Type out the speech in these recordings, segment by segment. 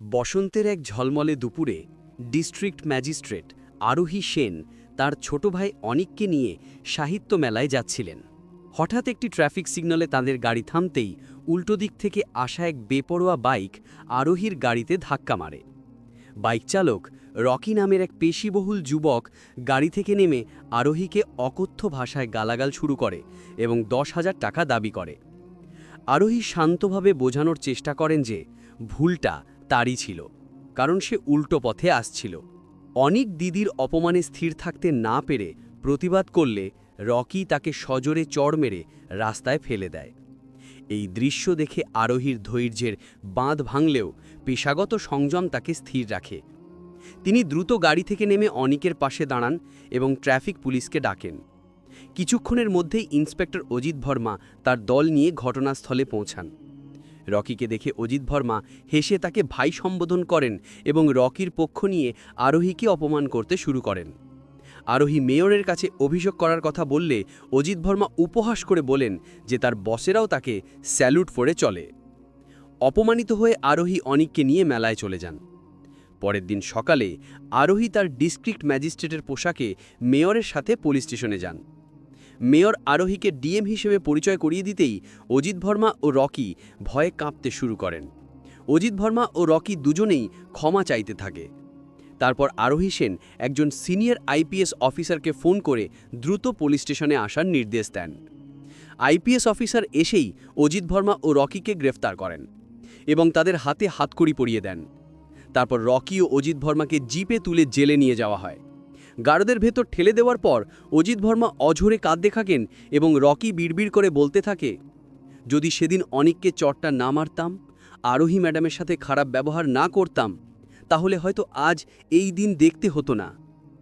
বসন্তের এক ঝলমলে দুপুরে ডিস্ট্রিক্ট ম্যাজিস্ট্রেট আরোহী সেন তার ছোট ভাই অনিককে নিয়ে সাহিত্য মেলায় যাচ্ছিলেন। হঠাৎ একটি ট্রাফিক সিগনালে তাদের গাড়ি থামতেই উল্টো দিক থেকে আসা এক বেপরোয়া বাইক আরোহীর গাড়িতে ধাক্কা মারে। বাইক চালক রকি নামের এক পেশিবহুল যুবক গাড়ি থেকে নেমে আরোহীকে অকথ্য ভাষায় গালাগাল শুরু করে এবং দশ হাজার টাকা দাবি করে। আরোহী শান্তভাবে বোঝানোর চেষ্টা করেন যে ভুলটা তারই ছিল, কারণ সে উল্টো পথে আসছিল। অনেক দিদির অপমানে স্থির থাকতে না পেরে প্রতিবাদ করলে রকি তাকে সজোরে চড় মেরে রাস্তায় ফেলে দেয়। এই দৃশ্য দেখে আরোহীর ধৈর্যের বাঁধ ভাঙলেও পেশাগত সংযম তাকে স্থির রাখে। তিনি দ্রুত গাড়ি থেকে নেমে অনিকের পাশে দাঁড়ান এবং ট্রাফিক পুলিশকে ডাকেন। কিছুক্ষণের মধ্যেই ইন্সপেক্টর অজিত ভর্মা তার দল নিয়ে ঘটনাস্থলে পৌঁছান। রকিকে দেখে অজিত ভর্মা হেসে তাকে ভাই সম্বোধন করেন এবং রকির পক্ষ নিয়ে আরোহীকে অপমান করতে শুরু করেন। আরোহী মেয়রের কাছে অভিযোগ করার কথা বললে অজিত ভর্মা উপহাস করে বলেন যে তার বসেরাও তাকে স্যালুট ফোরে চলে। অপমানিত হয়ে আরোহী অনিককে নিয়ে মেলায় চলে যান। পরের দিন সকালে আরোহী তার ডিস্ট্রিক্ট ম্যাজিস্ট্রেটের পোশাকে মেয়রের সাথে পুলিশ স্টেশনে যান। মেয়র আরোহীকে ডিএম হিসেবে পরিচয় করিয়ে দিতেই অজিত ভর্মা ও রকি ভয়ে কাঁপতে শুরু করেন। অজিত ভর্মা ও রকি দুজনেই ক্ষমা চাইতে থাকে। তারপর আরোহী সেন একজন সিনিয়র আইপিএস অফিসারকে ফোন করে দ্রুত পুলিশ স্টেশনে আসার নির্দেশ দেন। আইপিএস অফিসার এসেই অজিত ভর্মা ও রকিকে গ্রেফতার করেন এবং তাদের হাতে হাতকড়ি পরিয়ে দেন। তারপর রকি ও অজিত ভর্মাকে জিপে তুলে জেলে নিয়ে যাওয়া হয়। গারদের ভেতর ঠেলে দেওয়ার পর অজিত ভর্মা অঝরে কাঁদতে থাকেন এবং রকি বিড়বিড় করে বলতে থাকে, যদি সেদিন অনিককে চটটা না মারতাম, আরোহী ম্যাডামের সাথে খারাপ ব্যবহার না করতাম, তাহলে হয়তো আজ এই দিন দেখতে হতো না।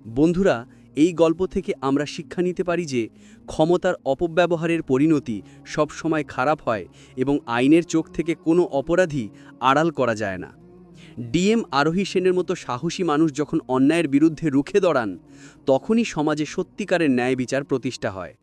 বন্ধুরা, এই গল্প থেকে আমরা শিক্ষা নিতে পারি যে ক্ষমতার অপব্যবহারের পরিণতি সবসময় খারাপ হয় এবং আইনের চোখ থেকে কোনো অপরাধী আড়াল করা যায় না। ডিএম আরোহী সেনের মতো সাহসী মানুষ যখন অন্যায়ের বিরুদ্ধে রুখে দাঁড়ান, তখনই সমাজে সত্যিকারের ন্যায় বিচার প্রতিষ্ঠা হয়।